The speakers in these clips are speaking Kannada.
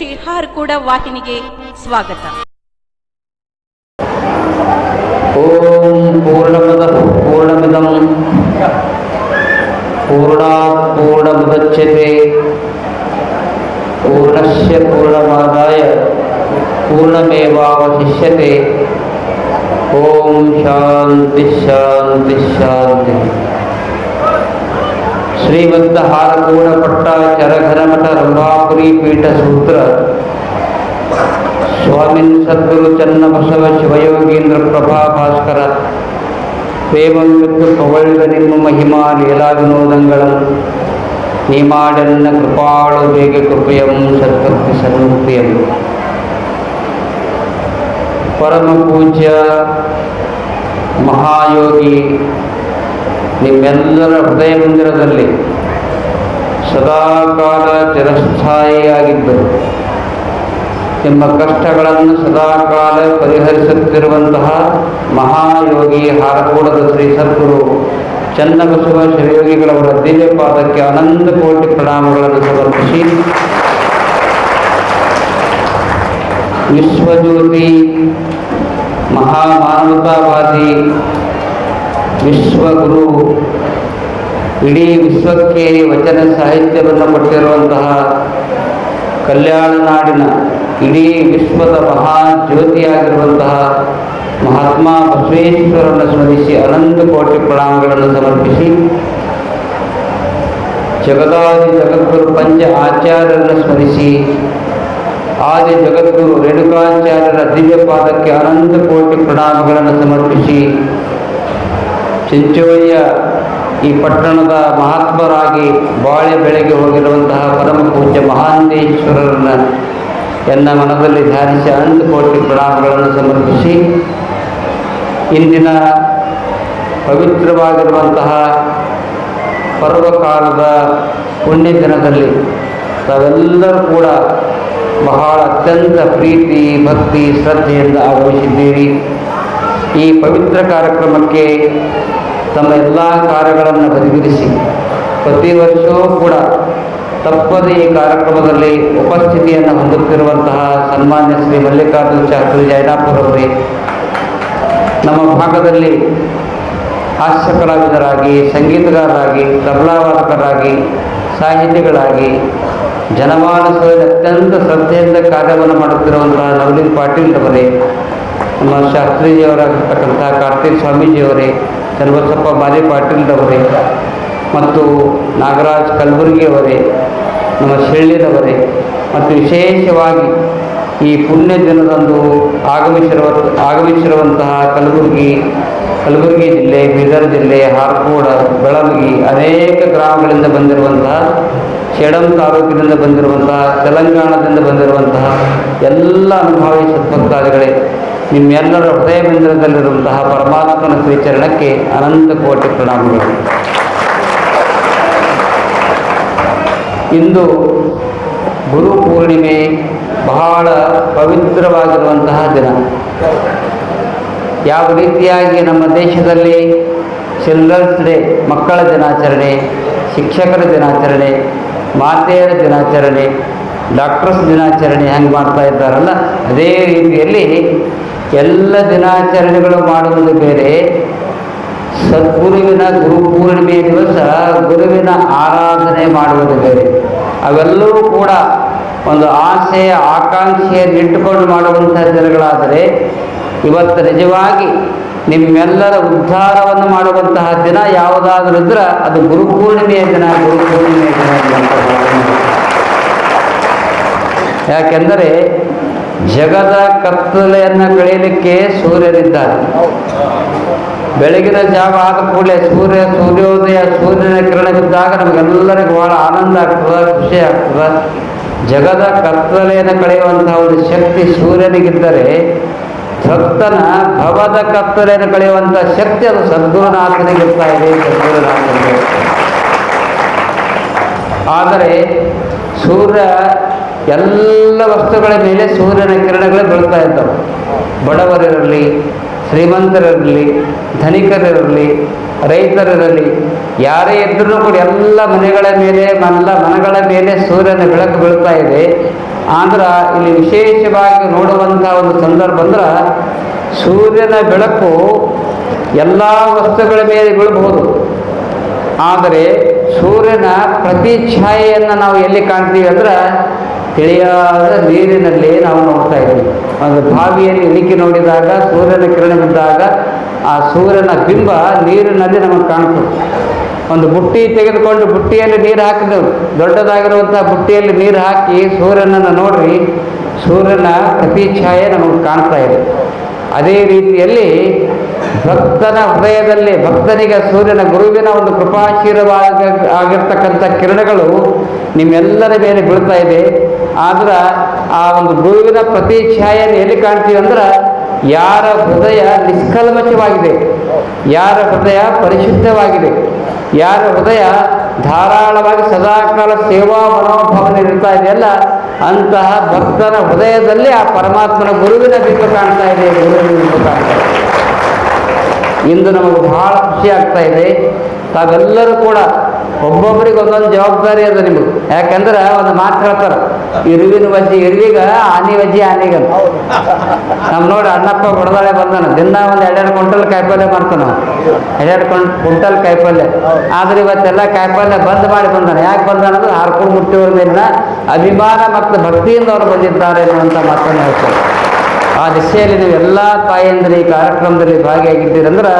ಶ್ರೀ ಹಾರಕೂಡ ವಾಹಿನಿಗೆ ಸ್ವಾಗತ. ಓಂ ಪೂರ್ಣಮದ ಪೂರ್ಣಮಿದಂ. ಪೂರ್ಣಾತ್ ಪೂರ್ಣಮುದಚ್ಯತೆ. ಪೂರ್ಣಸ್ಯ ಪೂರ್ಣಮಾದಾಯ. ಪೂರ್ಣಮೇವಾವಶಿಷ್ಯತೆ. ಓಂ ಶಾಂತಿ ಶಾಂತಿ ಶಾಂತಿ. ಶ್ರೀಮಂತ ಹಾರಕೂಡ ಪಟ್ಟಾಚರ ಘನಮಠ ರಂಭಾಪುರಿ ಪೀಠ ಸೂತ್ರ ಸ್ವಾಮಿನ್ ಸದ್ಗುರು ಚನ್ನಬಸವ ಶಿವಯೋಗೀಂದ್ರ ಪ್ರಭಾ ಭಾಸ್ಕರ. ಪ್ರೇಮವಿತ್ತು ಪವಳ್ಳ ನಿಮ್ಮ ಮಹಿಮಾ ಲೀಲಾ ವಿನೋದಂಗಳಂ ನೀಮಾಡೆನ್ನ ಕೃಪಾಳು ಬೇಗ ಕೃಪೆಯಂ ಸದ್ಭಕ್ತಿ ಸನ್ಮುಕ್ತಿಯಂ ಪರಮ ಪೂಜ್ಯ ಮಹಾಯೋಗಿ ನಿಮ್ಮೆಲ್ಲರ ಹೃದಯ ಮಂದಿರದಲ್ಲಿ ಸದಾಕಾಲ ಚಿರಸ್ಥಾಯಿಯಾಗಿದ್ದರು ನಿಮ್ಮ ಕಷ್ಟಗಳನ್ನು ಸದಾಕಾಲ ಪರಿಹರಿಸುತ್ತಿರುವಂತಹ ಮಹಾಯೋಗಿ ಹಾರಕೂಡದ ಶ್ರೀ ಸದ್ಗುರು ಚನ್ನಬಸವ ಶಿವಯೋಗಿಗಳವರ ದಿವ್ಯ ಪಾದಕ್ಕೆ ಅನಂತ ಕೋಟಿ ಪ್ರಣಾಮಗಳನ್ನು ಸಮರ್ಪಿಸಿ, ವಿಶ್ವಜ್ಯೋತಿ ಮಹಾಮಾನವತಾವಾದಿ ವಿಶ್ವಗುರು ಇಡೀ ವಿಶ್ವಕ್ಕೆ ವಚನ ಸಾಹಿತ್ಯವನ್ನು ಕೊಟ್ಟಿರುವಂತಹ ಕಲ್ಯಾಣ ನಾಡಿನ ಇಡೀ ವಿಶ್ವದ ಮಹಾ ಜ್ಯೋತಿಯಾಗಿರುವಂತಹ ಮಹಾತ್ಮ ಬಸವೇಶ್ವರನ್ನು ಸ್ಮರಿಸಿ ಅನಂತ ಕೋಟಿ ಪ್ರಣಾಮಗಳನ್ನು ಸಮರ್ಪಿಸಿ ಜಗದಾದಿ ಜಗದ್ಗುರು ಪಂಚ ಆಚಾರ್ಯರನ್ನು ಸ್ಮರಿಸಿ ಆದಿ ಜಗದ್ಗುರು ರೇಣುಕಾಚಾರ್ಯರ ದಿವ್ಯ ಪಾದಕ್ಕೆ ಅನಂತ ಕೋಟಿ ಪ್ರಣಾಮಗಳನ್ನು ಸಮರ್ಪಿಸಿ ಚಿಂಚೋಳಿಯ ಈ ಪಟ್ಟಣದ ಮಹಾತ್ಮರಾಗಿ ಬಾಳೆ ಬೆಳೆಗೆ ಹೋಗಿರುವಂತಹ ಪರಮ ಪೂಜ್ಯ ಮಹಾಂತೇಶ್ವರರನ್ನ ಎನ್ನ ಮನದಲ್ಲಿ ಧ್ಯಾನಿಸಿ ಅನಂತ ಕೋಟಿ ಪ್ರಣಾಮಗಳನ್ನು ಸಮರ್ಪಿಸಿ ಇಂದಿನ ಪವಿತ್ರವಾಗಿರುವಂತಹ ಪರ್ವಕಾಲದ ಪುಣ್ಯ ದಿನದಲ್ಲಿ ತಾವೆಲ್ಲರೂ ಕೂಡ ಬಹಳ ಅತ್ಯಂತ ಪ್ರೀತಿ, ಭಕ್ತಿ, ಶ್ರದ್ಧೆಯಿಂದ ಆಗಮಿಸಿದ್ದೀರಿ ಈ ಪವಿತ್ರ ಕಾರ್ಯಕ್ರಮಕ್ಕೆ ತಮ್ಮ ಎಲ್ಲ ಕಾರ್ಯಗಳನ್ನು ಬದಿಗಿರಿಸಿ, ಪ್ರತಿ ವರ್ಷವೂ ಕೂಡ ತಪ್ಪದೇ ಈ ಕಾರ್ಯಕ್ರಮದಲ್ಲಿ ಉಪಸ್ಥಿತಿಯನ್ನು ಹೊಂದುತ್ತಿರುವಂತಹ ಸನ್ಮಾನ್ಯ ಶ್ರೀ ಮಲ್ಲಿಕಾರ್ಜುನ ಶಾಸ್ತ್ರಿ ಜೈನಾಪುರವರೇ ನಮ್ಮ ಭಾಗದಲ್ಲಿ ಹಾಸ್ಯ ಕಲಾವಿದರಾಗಿ ಸಂಗೀತಗಾರರಾಗಿ, ತಬಲಾವಾದಕರಾಗಿ, ಸಾಹಿತಿಗಳಾಗಿ, ಜನಮಾನಸದಲ್ಲಿ ಅತ್ಯಂತ ಶ್ರದ್ಧೆಯಿಂದ ಕಾರ್ಯವನ್ನು ಮಾಡುತ್ತಿರುವಂತಹ ನವನೀತ್ ಪಾಟೀಲ್ ಅವರೇ ನಮ್ಮ ಶಾಸ್ತ್ರೀಜಿಯವರಾಗಿರ್ತಕ್ಕಂಥ ಕಾರ್ತಿಕ್ ಸ್ವಾಮೀಜಿಯವರೇ ಚನ್ನಬಸಪ್ಪ ಬಾಲಿ ಪಾಟೀಲ್ರವರೇ ಮತ್ತು ನಾಗರಾಜ್ ಕಲಬುರ್ಗಿಯವರೇ, ನಮ್ಮ ಶಿಳ್ಳಿರವರೇ ಮತ್ತು ವಿಶೇಷವಾಗಿ ಈ ಪುಣ್ಯ ದಿನದಂದು ಆಗಮಿಸಿರುವ ಆಗಮಿಸಿರುವಂತಹ ಕಲಬುರ್ಗಿ ಕಲಬುರ್ಗಿ ಜಿಲ್ಲೆ, ಬೀದರ್ ಜಿಲ್ಲೆ, ಹಾರ್ಕೋಡ ಬೆಳವಗಿ ಅನೇಕ ಗ್ರಾಮಗಳಿಂದ ಬಂದಿರುವಂತಹ ಸೇಡಂ ತಾಲೂಕಿನಿಂದ ಬಂದಿರುವಂತಹ, ತೆಲಂಗಾಣದಿಂದ ಬಂದಿರುವಂತಹ ಎಲ್ಲ ಅನುಭವಿ ಸದ್ಭಕ್ತಾದಿಗಳೇ ನಿಮ್ಮೆಲ್ಲರ ಹೃದಯ ಮಂದಿರದಲ್ಲಿರುವಂತಹ ಪರಮಾತ್ಮನ ಸ್ವೀಚರಣಕ್ಕೆ ಅನಂತ ಕೋಟಿ ಪ್ರಣಾಮಗಳು. ಇಂದು ಗುರು ಪೂರ್ಣಿಮೆ ಬಹಳ ಪವಿತ್ರವಾಗಿರುವಂತಹ ದಿನ. ಯಾವ ರೀತಿಯಾಗಿ ನಮ್ಮ ದೇಶದಲ್ಲಿ ಚಿಲ್ಡ್ರನ್ಸ್ ಡೇ ಮಕ್ಕಳ ದಿನಾಚರಣೆ, ಶಿಕ್ಷಕರ ದಿನಾಚರಣೆ, ಮಾತೆಯರ ದಿನಾಚರಣೆ ಡಾಕ್ಟರ್ಸ್ ದಿನಾಚರಣೆ ಹೆಂಗೆ ಮಾಡ್ತಾ ಇದ್ದಾರಲ್ಲ, ಅದೇ ರೀತಿಯಲ್ಲಿ ಎಲ್ಲ ದಿನಾಚರಣೆಗಳು ಮಾಡುವುದು ಬೇರೆ. ಸದ್ಗುರುವಿನ ಗುರು ಪೂರ್ಣಿಮೆಯ ದಿವಸ ಗುರುವಿನ ಆರಾಧನೆ ಮಾಡುವುದು ಬೇರೆ. ಅವೆಲ್ಲವೂ ಕೂಡ ಒಂದು ಆಸೆ, ಆಕಾಂಕ್ಷೆಯನ್ನು ಇಟ್ಟುಕೊಂಡು ಮಾಡುವಂಥ ದಿನಗಳಾದರೆ ಇವತ್ತು ನಿಜವಾಗಿ ನಿಮ್ಮೆಲ್ಲರ ಉದ್ಧಾರವನ್ನು ಮಾಡುವಂತಹ ದಿನ ಯಾವುದಾದ್ರೂ ಇದ್ರೆ ಅದು ಗುರು ಪೂರ್ಣಿಮೆಯ ದಿನ, ಗುರು ಪೂರ್ಣಿಮೆಯ ದಿನ ಯಾಕೆಂದರೆ ಜಗದ ಕತ್ತಲೆಯನ್ನು ಕಳೆಯಲಿಕ್ಕೆ ಸೂರ್ಯನಿದ್ದಾನೆ ಬೆಳಗಿನ ಜಾವ ಆದ ಕೂಡಲೇ ಸೂರ್ಯ ಸೂರ್ಯೋದಯ ಸೂರ್ಯನ ಕಿರಣ ಬಿದ್ದಾಗ ನಮಗೆಲ್ಲರಿಗೂ ಬಹಳ ಆನಂದ ಆಗ್ತದೆ, ಖುಷಿ ಆಗ್ತದೆ. ಜಗದ ಕತ್ತಲೆಯನ್ನು ಕಳೆಯುವಂತಹ ಒಂದು ಶಕ್ತಿ ಸೂರ್ಯನಿಗಿದ್ದರೆ ಸತ್ತನ ಭವದ ಕತ್ತಲೆಯನ್ನು ಕಳೆಯುವಂಥ ಶಕ್ತಿ ಅದು ಸದ್ಗುರುನಾಥನಿಗೆ ಇರ್ತಾ ಇದೆ ಸದ್ಗುರುನಾಥನಿಗೆ ಆದರೆ ಸೂರ್ಯ ಎಲ್ಲ ವಸ್ತುಗಳ ಮೇಲೆ ಸೂರ್ಯನ ಕಿರಣಗಳೇ ಬೀಳ್ತಾ ಇದ್ದವು. ಬಡವರಿರಲಿ, ಶ್ರೀಮಂತರಿರಲಿ, ಧನಿಕರಿರಲಿ, ರೈತರಿರಲಿ, ಯಾರೇ ಇದ್ರೂ ಕೂಡ ಎಲ್ಲ ಮನೆಗಳ ಮೇಲೆ, ಎಲ್ಲ ಮನಗಳ ಮೇಲೆ ಸೂರ್ಯನ ಬೆಳಕು ಬೀಳ್ತಾ ಇದೆ. ಆದ್ರೆ ಇಲ್ಲಿ ವಿಶೇಷವಾಗಿ ನೋಡುವಂಥ ಒಂದು ಸಂದರ್ಭ ಅಂದ್ರೆ ಸೂರ್ಯನ ಬೆಳಕು ಎಲ್ಲ ವಸ್ತುಗಳ ಮೇಲೆ ಬೀಳಬಹುದು. ಆದರೆ ಸೂರ್ಯನ ಪ್ರತಿ ಛಾಯೆಯನ್ನು ನಾವು ಎಲ್ಲಿ ಕಾಣ್ತೀವಿ ಅಂದ್ರೆ ತಿಳಿಯಾದ ನೀರಿನಲ್ಲಿ ನಾವು ನೋಡ್ತಾ ಇದ್ದೀವಿ. ಒಂದು ಬಾವಿಯಲ್ಲಿ ಇಳಿಕೆ ನೋಡಿದಾಗ, ಸೂರ್ಯನ ಕಿರಣ ಬಿದ್ದಾಗ ಆ ಸೂರ್ಯನ ಬಿಂಬ ನೀರಿನಲ್ಲಿ ನಮಗೆ ಕಾಣ್ತದೆ ಒಂದು ಬುಟ್ಟಿ ತೆಗೆದುಕೊಂಡು ಬುಟ್ಟಿಯಲ್ಲಿ ನೀರು ಹಾಕಿದೆವು ದೊಡ್ಡದಾಗಿರುವಂಥ ಬುಟ್ಟಿಯಲ್ಲಿ ನೀರು ಹಾಕಿ ಸೂರ್ಯನನ್ನು ನೋಡ್ರಿ, ಸೂರ್ಯನ ಪ್ರತಿ ಛಾಯೆ ನಮಗೆ ಕಾಣ್ತಾ ಇದೆ. ಅದೇ ರೀತಿಯಲ್ಲಿ ಭಕ್ತನ ಹೃದಯದಲ್ಲಿ, ಭಕ್ತನಿಗೆ ಸೂರ್ಯನ ಗುರುವಿನ ಒಂದು ಕೃಪಾಶೀರ್ವಾದ ಆಗಿರ್ತಕ್ಕಂಥ ಕಿರಣಗಳು ನಿಮ್ಮೆಲ್ಲರ ಮೇಲೆ ಬೀಳ್ತಾ ಇದೆ. ಆದ್ರೆ ಆ ಒಂದು ಗುರುವಿನ ಪ್ರತಿ ಛಾಯೆಯನ್ನು ಎಲ್ಲಿ ಕಾಣ್ತೀವಿ ಅಂದ್ರೆ ಯಾರ ಹೃದಯ ನಿಷ್ಕಲ್ಮಶವಾಗಿದೆ, ಯಾರ ಹೃದಯ ಪರಿಶುದ್ಧವಾಗಿದೆ, ಯಾರ ಹೃದಯ ಧಾರಾಳವಾಗಿ ಸದಾಕಾಲ ಸೇವಾ ಮನೋಭಾವನೆ ಇರ್ತಾ ಇದೆಯಲ್ಲ, ಅಂತಹ ಭಕ್ತನ ಹೃದಯದಲ್ಲಿ ಆ ಪರಮಾತ್ಮನ ಗುರುವಿನ ಬಿಂಬ ಕಾಣ್ತಾ ಇದೆ ಇಂದು. ನಮಗೆ ಬಹಳ ಖುಷಿ ಆಗ್ತಾ ಇದೆ. ತಾವೆಲ್ಲರೂ ಕೂಡ ಒಬ್ಬೊಬ್ಬರಿಗೆ ಒಂದೊಂದು ಜವಾಬ್ದಾರಿ ಅದ ನಿಮಗೆ. ಯಾಕಂದ್ರೆ ಒಂದು ಮಾತು ಹೇಳ್ತಾರೆ ಇರುವಿನ ಬಜ್ಜಿ, ಇರುವಿಗ ಆನಿ ವಜ್ಜಿ ಆನಿಗ. ನಮ್ ನೋಡಿ ಅಣ್ಣಪ್ಪ ಬಡದಾಳೆ ಬಂದಾನ. ದಿನ ಒಂದು ಎರಡೆರಡು ಕ್ವಿಂಟಲ್ ಕಾಯಿಪಲ್ಯ ಮಾಡ್ತಾನ ಎರಡೆರಡು ಕ್ವಿಂಟಲ್ ಕಾಯಿಪಲ್ಯ ಆದ್ರೆ ಇವತ್ತೆಲ್ಲ ಕಾಯಿಪಲ್ಯ ಬಂದ್ ಮಾಡಿ ಬಂದಾನ. ಯಾಕೆ ಬಂದಾನ ಅಂದ್ರೆ ಹಾರ್ಕೊಂಡು ಮುಟ್ಟಿರೋದ್ರಿಂದ ಅಭಿಮಾನ ಮತ್ತು ಭಕ್ತಿಯಿಂದ ಅವರು ಬಂದಿದ್ದಾರೆ ಅನ್ನುವಂಥ ಮಾತನ್ನು ಹೇಳ್ತಾರೆ. ಆ ದಿಶೆಯಲ್ಲಿ ನೀವು ಎಲ್ಲ ತಾಯಂದಿರು ಈ ಕಾರ್ಯಕ್ರಮದಲ್ಲಿ ಭಾಗಿಯಾಗಿದ್ದೀರಂದ್ರೆ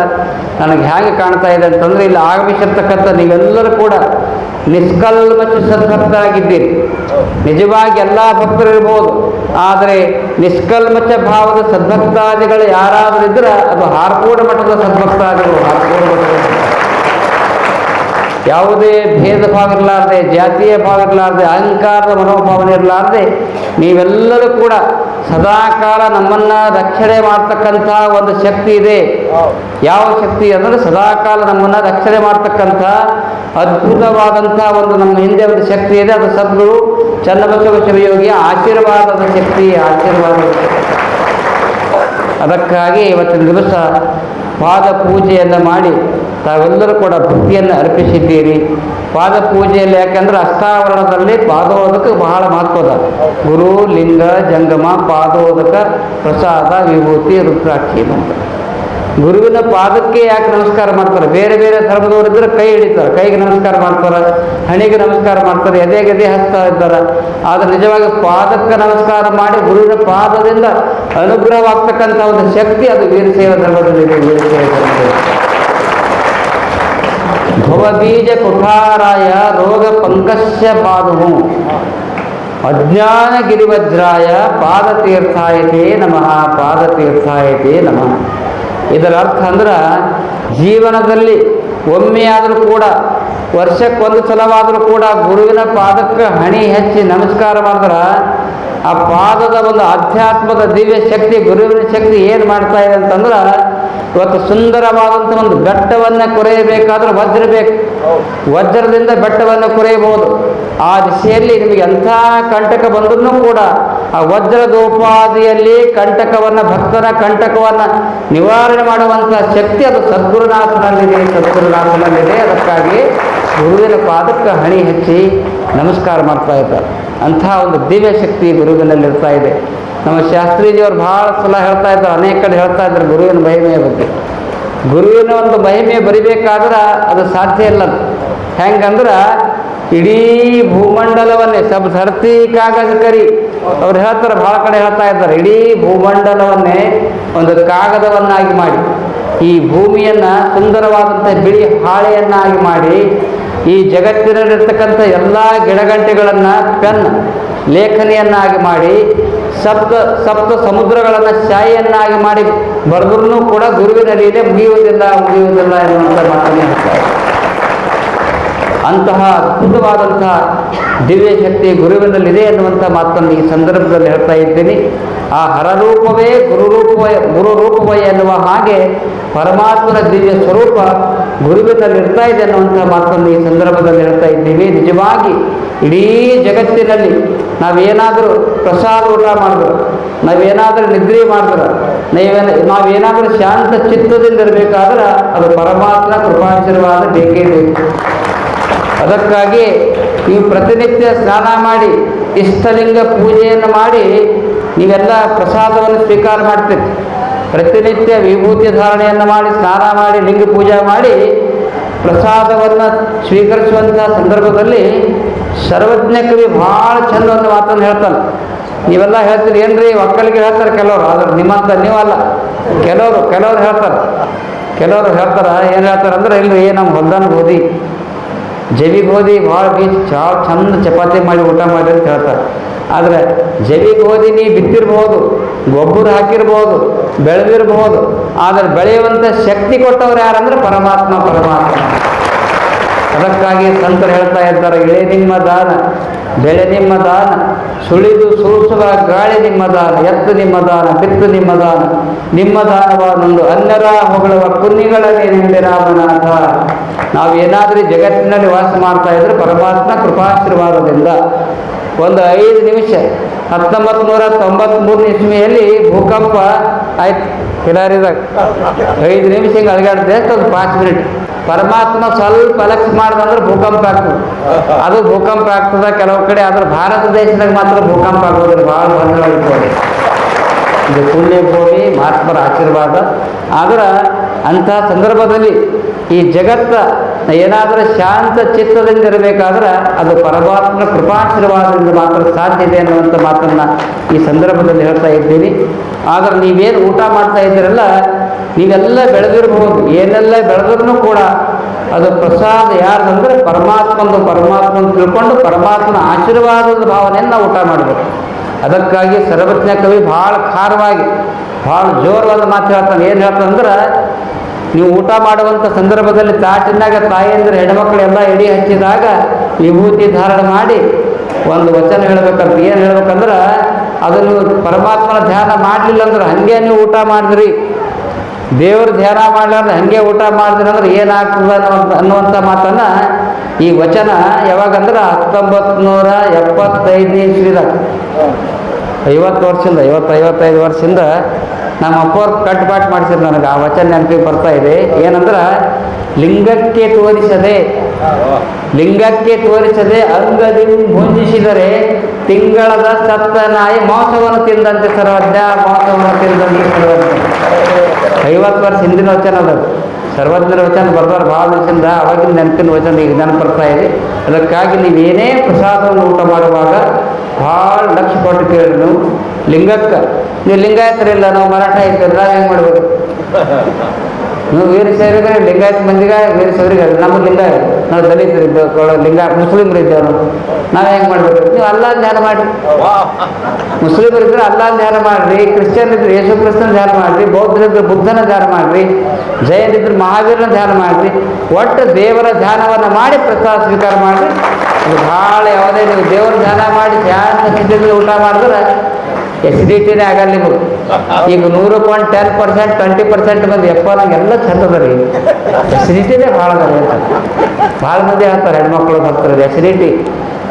ನನಗೆ ಹೇಗೆ ಕಾಣ್ತಾ ಇದೆ ಅಂತಂದ್ರೆ ಇಲ್ಲಿ ಆಗಮಿಸಿರ್ತಕ್ಕಂಥ ನೀವೆಲ್ಲರೂ ಕೂಡ ನಿಷ್ಕಲ್ಮಶ ಸದ್ಭಕ್ತರಾಗಿದ್ದೀರಿ ನಿಜವಾಗಿ ಎಲ್ಲ ಭಕ್ತರು ಇರ್ಬೋದು, ಆದರೆ ನಿಷ್ಕಲ್ಮಚ ಭಾವದ ಸದ್ಭಕ್ತಾದಿಗಳು ಯಾರಾದರೂ ಇದ್ರೆ ಅದು ಹಾರ್ಕೋಡ ಮಠದ ಸದ್ಭಕ್ತಾದಿಗಳು, ಹಾರ್ಕೋಡ ಮಠದ ಯಾವುದೇ ಭೇದ ಭಾವ ಇರಲಾರ್ದೆ ಜಾತಿಯ ಭಾವ ಇರಲಾರ್ದೆ ಅಹಂಕಾರದ ಮನೋಭಾವನೆ ಇರಲಾರ್ದೆ ನೀವೆಲ್ಲರೂ ಕೂಡ ಸದಾಕಾಲ ನಮ್ಮನ್ನು ರಕ್ಷಣೆ ಮಾಡ್ತಕ್ಕಂಥ ಒಂದು ಶಕ್ತಿ ಇದೆ. ಯಾವ ಶಕ್ತಿ ಅಂದರೆ ಸದಾಕಾಲ ನಮ್ಮನ್ನು ರಕ್ಷಣೆ ಮಾಡ್ತಕ್ಕಂಥ ಅದ್ಭುತವಾದಂಥ ಒಂದು ನಮ್ಮ ಹಿಂದೆ ಒಂದು ಶಕ್ತಿ ಇದೆ. ಅದು ಸದ್ಗುರು ಚನ್ನಬಸವ ಶಿವಯೋಗಿಯ ಆಶೀರ್ವಾದದ ಶಕ್ತಿ. ಆಶೀರ್ವಾದ. ಅದಕ್ಕಾಗಿ ಇವತ್ತಿನ ದಿವಸ ಪಾದ ಪೂಜೆಯನ್ನು ಮಾಡಿ ತಾವೆಲ್ಲರೂ ಕೂಡ ಭಕ್ತಿಯನ್ನು ಅರ್ಪಿಸಿದ್ದೀರಿ. ಪಾದ ಪೂಜೆಯಲ್ಲಿ ಯಾಕಂದ್ರೆ ಅಷ್ಟಾವರಣದಲ್ಲಿ ಪಾದೋದಕ ಬಹಳ ಮಹತ್ವದ. ಗುರು, ಲಿಂಗ, ಜಂಗಮ, ಪಾದೋದಕ, ಪ್ರಸಾದ, ವಿಭೂತಿ, ರುದ್ರಾಕ್ಷಿ ಅಂತ ಗುರುವಿನ ಪಾದಕ್ಕೆ ಯಾಕೆ ನಮಸ್ಕಾರ ಮಾಡ್ತಾರೆ? ಬೇರೆ ಬೇರೆ ಧರ್ಮದವರಿದ್ದರೆ ಕೈ ಹಿಡಿತಾರೆ. ಕೈಗೆ ನಮಸ್ಕಾರ ಮಾಡ್ತಾರೆ, ಹಣಿಗೆ ನಮಸ್ಕಾರ ಮಾಡ್ತಾರೆ, ಎದೆ ಗದೆ ಹಚ್ತಾ ಇದ್ದಾರೆ. ಆದ್ರೆ ನಿಜವಾಗಿ ಪಾದಕ್ಕೆ ನಮಸ್ಕಾರ ಮಾಡಿ ಗುರುವಿನ ಪಾದದಿಂದ ಅನುಗ್ರಹವಾಗ್ತಕ್ಕಂಥ ಒಂದು ಶಕ್ತಿ ಅದು ವೀರಶೈವ ಧರ್ಮದಲ್ಲಿ ವೀರಶೈವ ಧರ್ಮದಲ್ಲಿ ಭವಬೀಜ ಕುಠಾರಾಯ ರೋಗ ಪಂಕಸ್ಯ ಪಾದು ಅಜ್ಞಾನ ಗಿರಿವಜ್ರಾಯ ಪಾದತೀರ್ಥಾಯತೆ ನಮಃ ಪಾದತೀರ್ಥಾಯತೆ ನಮಃ. ಇದರ ಅರ್ಥ ಅಂದ್ರೆ, ಜೀವನದಲ್ಲಿ ಒಮ್ಮೆಯಾದರೂ ಕೂಡ, ವರ್ಷಕ್ಕೊಂದು ಸಲವಾದರೂ ಕೂಡ ಗುರುವಿನ ಪಾದಕ್ಕೆ ಹಣಿ ಹೆಚ್ಚಿ ನಮಸ್ಕಾರ ಮಾಡಿದ್ರೆ, ಆ ಪಾದದ ಒಂದು ಆಧ್ಯಾತ್ಮದ ದಿವ್ಯ ಶಕ್ತಿ, ಗುರುವಿನ ಶಕ್ತಿ ಏನು ಮಾಡ್ತಾ ಇದೆ ಅಂತಂದ್ರೆ ಇವತ್ತು ಸುಂದರವಾದಂಥ ಒಂದು ಬೆಟ್ಟವನ್ನು ಕೊರೆಯಬೇಕಾದ್ರೆ ವಜ್ರ ಬೇಕು. ವಜ್ರದಿಂದ ಬೆಟ್ಟವನ್ನು ಕೊರೆಯಬಹುದು. ಆ ದಿಶೆಯಲ್ಲಿ ನಿಮಗೆ ಎಂಥ ಕಂಟಕ ಬಂದರೂ ಕೂಡ ಆ ವಜ್ರದೋಪಾದಿಯಲ್ಲಿ ಕಂಟಕವನ್ನು, ಭಕ್ತರ ಕಂಟಕವನ್ನು ನಿವಾರಣೆ ಮಾಡುವಂಥ ಶಕ್ತಿ ಅದು ಸದ್ಗುರುನಾಥನಲ್ಲಿದೆ ಸದ್ಗುರುನಾಥನಲ್ಲಿದೆ. ಅದಕ್ಕಾಗಿ ಗುರುವಿನ ಪಾದಕ್ಕೆ ಹಣಿ ಹಚ್ಚಿ ನಮಸ್ಕಾರ ಮಾಡ್ತಾ ಇದ್ದಾರೆ. ಅಂತಹ ಒಂದು ದಿವ್ಯ ಶಕ್ತಿ ಗುರುವಿನಲ್ಲಿರ್ತಾ ಇದೆ. ನಮ್ಮ ಶಾಸ್ತ್ರೀಜಿಯವರು ಭಾಳ ಸಲ ಹೇಳ್ತಾ ಇದ್ದಾರೆ ಅನೇಕ ಕಡೆ ಹೇಳ್ತಾ ಇದ್ದಾರೆ ಗುರುವಿನ ಮಹಿಮೆಯ ಬಗ್ಗೆ. ಗುರುವಿನ ಒಂದು ಮಹಿಮೆ ಬರಿಬೇಕಾದ್ರೆ ಅದು ಸಾಧ್ಯ ಇಲ್ಲ. ಹೆಂಗಂದ್ರೆ ಇಡೀ ಭೂಮಂಡಲವನ್ನೇ, ಸಬ್ ಧರ್ತಿ ಕಾಗದ ಕರಿ. ಅವ್ರು ಹೇಳ್ತಾರೆ, ಭಾಳ ಕಡೆ ಹೇಳ್ತಾ ಇದ್ದಾರೆ, ಇಡೀ ಭೂಮಂಡಲವನ್ನೇ ಒಂದು ಕಾಗದವನ್ನಾಗಿ ಮಾಡಿ. ಈ ಭೂಮಿಯನ್ನ ಸುಂದರವಾದಂಥ ಬಿಳಿ ಹಾಳೆಯನ್ನಾಗಿ ಮಾಡಿ, ಈ ಜಗತ್ತಿನಲ್ಲಿರ್ತಕ್ಕಂಥ ಎಲ್ಲ ಗಿಡಗಂಟೆಗಳನ್ನು, ಪೆನ್ ಲೇಖನಿಯನ್ನಾಗಿ ಮಾಡಿ ಸಪ್ತ ಸಪ್ತ ಸಮುದ್ರಗಳನ್ನು ಶಾಯಿಯನ್ನಾಗಿ ಮಾಡಿ ಬರೆದ್ರೂ ಕೂಡ ಗುರುವಿನಲ್ಲಿಯೇ ಮುಗಿಯುವುದಿಲ್ಲ ಮುಗಿಯುವುದಿಲ್ಲ ಎನ್ನುವಂಥ ಮಾತನ್ನು ಹೇಳ್ತಾರೆ. ಅಂತಹ ಅದ್ಭುತವಾದಂತಹ ದಿವ್ಯ ಶಕ್ತಿ ಗುರುವಿನಲ್ಲಿದೆ ಎನ್ನುವಂಥ ಮಾತನ್ನು ಈ ಸಂದರ್ಭದಲ್ಲಿ ಹೇಳ್ತಾ ಇದ್ದೀನಿ. ಆ ಹರರೂಪವೇ ಗುರುರೂಪವೇ ಗುರುರೂಪವೇ ಎನ್ನುವ ಹಾಗೆ ಪರಮಾತ್ಮನ ದಿವ್ಯ ಸ್ವರೂಪ ಗುರುವಿನಲ್ಲಿ ಇರ್ತಾ ಇದೆ ಅನ್ನುವಂಥ ಮಾತನ್ನು ಈ ಸಂದರ್ಭದಲ್ಲಿ ಹೇಳ್ತಾ ಇದ್ದೀವಿ. ನಿಜವಾಗಿ ಇಡೀ ಜಗತ್ತಿನಲ್ಲಿ ನಾವೇನಾದರೂ ಪ್ರಸಾದ ಊಟ ಮಾಡಿದ್ರು, ನಾವೇನಾದರೂ ನಿದ್ರೆ ಮಾಡಿದ್ರು, ನೀವೇನ, ನಾವೇನಾದರೂ ಶಾಂತ ಚಿತ್ತದಿಂದ ಇರಬೇಕಾದ್ರೆ ಅದು ಪರಮಾತ್ಮ ಕೃಪಾಶೀರ್ವಾದ ಬೇಕೇ ಬೇಕು. ಅದಕ್ಕಾಗಿ ನೀವು ಪ್ರತಿನಿತ್ಯ ಸ್ನಾನ ಮಾಡಿ, ಇಷ್ಟಲಿಂಗ ಪೂಜೆಯನ್ನು ಮಾಡಿ, ನೀವೆಲ್ಲ ಪ್ರಸಾದವನ್ನು ಸ್ವೀಕಾರ ಮಾಡ್ತೀರಿ. ಪ್ರತಿನಿತ್ಯ ವಿಭೂತಿ ಧಾರಣೆಯನ್ನು ಮಾಡಿ, ಸ್ನಾನ ಮಾಡಿ, ಲಿಂಗ ಪೂಜೆ ಮಾಡಿ, ಪ್ರಸಾದವನ್ನು ಸ್ವೀಕರಿಸುವಂಥ ಸಂದರ್ಭದಲ್ಲಿ ಸರ್ವಜ್ಞ ಕವಿ ಭಾಳ ಚಂದ ಒಂದು ಮಾತನ್ನು ಹೇಳ್ತಾನೆ. ನೀವೆಲ್ಲ ಹೇಳ್ತೀರಿ, ಏನ್ರಿ ಒಕ್ಕಲಿಗೆ ಹೇಳ್ತಾರೆ ಕೆಲವರು, ಆದ್ರೆ ನಿಮ್ಮಂತ ನೀವಲ್ಲ. ಕೆಲವರು ಕೆಲವರು ಹೇಳ್ತಾರೆ. ಕೆಲವರು ಹೇಳ್ತಾರೆ, ಏನು ಹೇಳ್ತಾರೆ ಅಂದ್ರೆ, ಇಲ್ರಿ ನಮ್ಮ ಹೊಲ್ದಾನ ಗೋಧಿ. ಜವಿ ಗೋಧಿ ಭಾಳ ಬೀಚ್ ಭಾಳ ಚಂದ ಚಪಾತಿ ಮಾಡಿ ಊಟ ಮಾಡಿ ಅಂತ ಹೇಳ್ತಾರೆ. ಆದರೆ ಜವಿ ಗೋಧಿ ನೀ ಬಿತ್ತಿರ್ಬೋದು, ಗೊಬ್ಬರ ಹಾಕಿರ್ಬೋದು, ಬೆಳೆದಿರ್ಬೋದು, ಆದರೆ ಬೆಳೆಯುವಂಥ ಶಕ್ತಿ ಕೊಟ್ಟವ್ರು ಯಾರಂದ್ರೆ ಪರಮಾತ್ಮ ಪರಮಾತ್ಮ. ಅದಕ್ಕಾಗಿ ಸಂತರು ಹೇಳ್ತಾ ಇರ್ತಾರೆ ಇಳೆ ನಿಮ್ಮ ದಾನ, ಬೆಳೆ ನಿಮ್ಮ ದಾನ, ಸುಳಿದು ಸೂಸುವ ಗಾಳಿ ನಿಮ್ಮ ದಾನ, ಎತ್ತು ನಿಮ್ಮ ದಾನ, ಬಿತ್ತು ನಿಮ್ಮ ದಾನ, ನಿಮ್ಮ ದಾನವಾದೊಂದು ಅನ್ನರ ಹೊಗಳುವ ಕುನ್ನಿಗಳಲ್ಲಿ ನಿಂಬೆ ರಾಮನಾಥ. ನಾವು ಏನಾದರೂ ಜಗತ್ತಿನಲ್ಲಿ ವಾಸ ಮಾಡ್ತಾ ಇದ್ರೆ ಪರಮಾತ್ಮ ಕೃಪಾಶೀರ್ವಾದದಿಂದ ಒಂದು ಐದು ನಿಮಿಷ ಹತ್ತೊಂಬತ್ತು ನೂರ ತೊಂಬತ್ಮೂರನೇ ಇಸ್ವಿಯಲ್ಲಿ ಭೂಕಂಪ ಆಯ್ತು. ಕಿಲಾರಿದಾಗ ಐದು ನಿಮಿಷ ಹಿಂಗೆ ಅಳಗಾಡ್ದೆ ಒಂದು ಪಾಂಚ್ ಮಿನಿಟ್. ಪರಮಾತ್ಮ ಸ್ವಲ್ಪ ಅಲಕ್ಷ್ಯ ಮಾಡ್ದಂದ್ರೆ ಭೂಕಂಪ ಆಗ್ತದೆ. ಅದು ಭೂಕಂಪ ಆಗ್ತದ. ಕೆಲವು ಕಡೆ ಆದ್ರೆ ಭಾರತ ದೇಶದಾಗ ಮಾತ್ರ ಭೂಕಂಪ ಆಗೋದಿಲ್ಲ. ಭಾಳ ಬಂಧವಾಗಿರ್ತದೆ ಇದು ಪುಣ್ಯ ಭೂಮಿ ಮಹಾತ್ಮರ ಆಶೀರ್ವಾದ. ಆದ್ರೆ ಅಂಥ ಸಂದರ್ಭದಲ್ಲಿ ಈ ಜಗತ್ತ ಏನಾದರೂ ಶಾಂತ ಚಿತ್ತದಿಂದ ಇರಬೇಕಾದ್ರೆ ಅದು ಪರಮಾತ್ಮನ ಕೃಪಾಶೀರ್ವಾದದಿಂದ ಮಾತ್ರ ಸಾಧ್ಯ ಇದೆ ಅನ್ನುವಂಥ ಮಾತನ್ನು ಈ ಸಂದರ್ಭದಲ್ಲಿ ಹೇಳ್ತಾ ಇದ್ದೀನಿ. ಆದ್ರೆ ನೀವೇನು ಊಟ ಮಾಡ್ತಾ ಇದ್ದೀರಲ್ಲ ನೀವೆಲ್ಲ ಬೆಳೆದಿರ್ಬೋದು, ಏನೆಲ್ಲ ಬೆಳೆದ್ರೂ ಕೂಡ ಅದು ಪ್ರಸಾದ ಯಾರ್ದಂದ್ರೆ ಪರಮಾತ್ಮಂದು ಪರಮಾತ್ಮನ ತಿಳ್ಕೊಂಡು ಪರಮಾತ್ಮನ ಆಶೀರ್ವಾದದ ಭಾವನೆಯನ್ನು ಊಟ ಮಾಡಬೇಕು. ಅದಕ್ಕಾಗಿ ಸರ್ವಜ್ಞ ಕವಿ ಭಾಳ ಖಾರವಾಗಿ, ಭಾಳ ಜೋರವಾದ ಮಾತು ಹೇಳ್ತಾನೆ. ಏನು ಹೇಳ್ತಂದ್ರೆ ನೀವು ಊಟ ಮಾಡುವಂಥ ಸಂದರ್ಭದಲ್ಲಿ ತಾಟಿನಾಗ ತಾಯಿಯಂದ್ರೆ ಹೆಣ್ಮಕ್ಳೆಲ್ಲ ಎಡಿ ಹಚ್ಚಿದಾಗ ವಿಭೂತಿ ಧಾರಣ ಮಾಡಿ ಒಂದು ವಚನ ಹೇಳ್ಬೇಕಂತ. ಏನು ಹೇಳ್ಬೇಕಂದ್ರೆ, ಅದನ್ನು ಪರಮಾತ್ಮನ ಧ್ಯಾನ ಮಾಡಲಿಲ್ಲ ಅಂದ್ರೆ ಹಾಗೆ ನೀವು ಊಟ ಮಾಡಿದ್ರಿ. ದೇವ್ರ ಧ್ಯಾನ ಮಾಡಲಾರ್ದ ಹಂಗೆ ಊಟ ಮಾಡಿದ್ರಂದ್ರೆ ಏನಾಗ್ತದೆ ಅನ್ನುವಂಥ ಅನ್ನುವಂಥ ಮಾತನ್ನ ಈ ವಚನ ಯಾವಾಗಂದ್ರೆ ಹತ್ತೊಂಬತ್ತು ನೂರ ಎಪ್ಪತ್ತೈದನೇ ಇಸ್ವಿದಾಗ. ಐವತ್ತು ವರ್ಷದಿಂದ ಐವತ್ತು ಐವತ್ತೈದು ವರ್ಷದಿಂದ ನಮ್ಮ ಅಪ್ಪವ್ರು ಕಟ್ಪಾಟ್ ಮಾಡಿಸಿದ್ರು ನನಗೆ. ಆ ವಚನ ನೆನಪಿಗೆ ಬರ್ತಾ ಇದೆ. ಏನಂದ್ರೆ, ಲಿಂಗಕ್ಕೆ ತೋರಿಸದೆ ಲಿಂಗಕ್ಕೆ ತೋರಿಸದೆ ಅಂಗದಿಂದ ಮುಂಜಿಸಿದರೆ ತಿಂಗಳದ ಸತ್ತ ನಾಯಿ ಮಾಂಸವನ್ನು ತಿಂದಂತೆ ಸರ್ವಜ್ಞ, ಮಾಂಸವನ್ನು ತಿಂದಂತೆ ಸರ್ವಜ್ಞ. ಐವತ್ತು ವರ್ಷ ಹಿಂದಿನ ವಚನ ಅದು. ಸರ್ವಜ್ಞರ ವಚನ ಬರ್ಬಾರ ಭಾಳ ದಿವಸದಿಂದ ಅವಾಗಿನ ನೆನಪಿನ ವಚನ ಈಗ ನೆನಪು ಇದೆ. ಅದಕ್ಕಾಗಿ ನೀವೇನೇ ಪ್ರಸಾದವನ್ನು ಊಟ ಮಾಡುವಾಗ ಭಾಳ ಲಕ್ಷ ಕೊಟ್ಟು ಕೇಳಿ ನೀವು. ಲಿಂಗಕ್ಕೆ, ನೀವು ಲಿಂಗಾಯತರಿಲ್ಲ ನಾವು ಮರಾಠ ಇದ್ದೀವಿ ಹೆಂಗೆ ಮಾಡ್ಬೇಕು ನೀವು ವೀರಶೈವರಿಗೆ ಲಿಂಗಾಯತ ಮಂದಿಗೆ ಸೇರಿಗೆ ನಮ್ಮ ಲಿಂಗ ನಾವು ದಲಿತರಿದ್ದೇವೆ ಲಿಂಗ, ಮುಸ್ಲಿಮರು ಇದ್ದೇವೆ ನಾವು ಹೆಂಗೆ ಮಾಡ್ಬೇಕು? ನೀವು ಅಲ್ಲ ಧ್ಯಾನ ಮಾಡಿ. ಮುಸ್ಲಿಮರು ಇದ್ರೆ ಅಲ್ಲ ಧ್ಯಾನ ಮಾಡ್ರಿ, ಕ್ರಿಶ್ಚಿಯನ್ ಇದ್ರೆ ಯೇಸು ಕ್ರಿಸ್ತನ ಧ್ಯಾನ ಮಾಡ್ರಿ ಬೌದ್ಧರಿದ್ರೆ ಬುದ್ಧನ ಧ್ಯಾನ ಮಾಡ್ರಿ, ಜೈನ್ ಮಹಾವೀರನ ಧ್ಯಾನ ಮಾಡ್ರಿ, ಒಟ್ಟು ದೇವರ ಧ್ಯಾನವನ್ನ ಮಾಡಿ ಪ್ರಸಾದ ಸ್ವೀಕಾರ ಮಾಡ್ರಿ. ಭಾಳ ಯಾವುದೇ ನೀವು ದೇವರ ಧ್ಯಾನ ಮಾಡಿ ಧ್ಯಾನ ಸಿದ್ಧತೆ ಊಟ ಮಾಡಿದ್ರೆ ಎಸಿಡಿಟಿನೇ ಆಗಲ್ಲ ನಿಮಗೆ. ಈಗ ನೂರು point ten percent twenty percent ಮಂದಿ ಎಪ್ಪ ಎಲ್ಲ ಚಂದ ಅದ ರೀ ಎಸಿಡಿಟಿನೇ ಭಾಳ ಅದ ರೀ ಭಾಳ ಮಂದಿ ಹೇಳ್ತಾರೆ ಹೆಣ್ಮಕ್ಳು ಬರ್ತಾರೆ ಎಸಿಡಿಟಿ